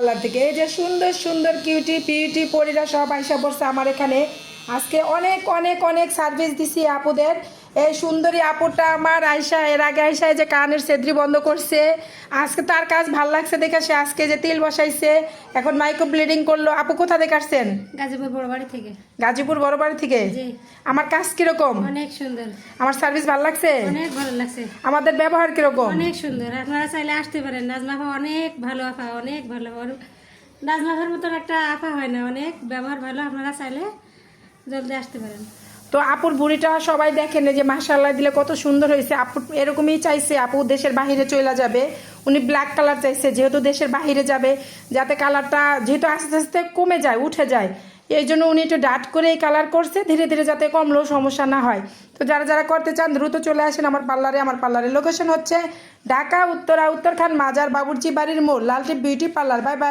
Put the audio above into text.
Parlour থেকে এই যে সুন্দর সুন্দর কিউটি পিউটি পরিরা সব আইসা পড়ছে আমার এখানে। আজকে অনেক অনেক অনেক সার্ভিস দিছি আপুদের। এই সুন্দরী আপুটা আমার আয়সা এর আগে আয়সা যে কানের সেদ্রি বন্ধ করছে। আজকে তার কাজ ভালো লাগছে দেখে সে আজকে যে তিল বসাইছে এখন মাইক্রো ব্লিডিং করল। আপু কোথা থেকে আসছেন? গাজীপুর বড় বাড়ি থেকে। গাজীপুর বড়বাড়ি থেকে? জি। আমার কাজ কীরকম? অনেক সুন্দর। আমার সার্ভিস ভালো লাগছে? অনেক ভালো লাগছে। আমাদের ব্যবহার কীরকম? অনেক সুন্দর। আপনারা চাইলে আসতে পারেন। নাজমা অনেক ভালো আপা অনেক ভালো। ওর নাজমা আপার মতন একটা আপা হয় না অনেক ব্যবহার ভালো। আপনারা চাইলে জলদি আসতে পারেন। তো আপুর বুড়িটা সবাই দেখেন যে মাসাল্লাহ দিলে কত সুন্দর হয়েছে। আপু এরকমই চাইছে, আপু দেশের বাহিরে চলে যাবে। উনি ব্ল্যাক কালার চাইছে, যেহেতু দেশের বাহিরে যাবে, যাতে কালারটা যেহেতু আস্তে আস্তে কমে যায়, উঠে যায়। এই জন্য উনি একটু ডাট করে এই কালার করছে, ধীরে ধীরে যাতে কমলেও সমস্যা না হয়। তো যারা যারা করতে চান, দ্রুত চলে আসেন আমার পার্লারে। আমার পার্লারের লোকেশন হচ্ছে ঢাকা, উত্তরা, উত্তরখান, মাজার, বাবুর্চি বাড়ির মোড় লালটি বিউটি পার্লার। Bye bye.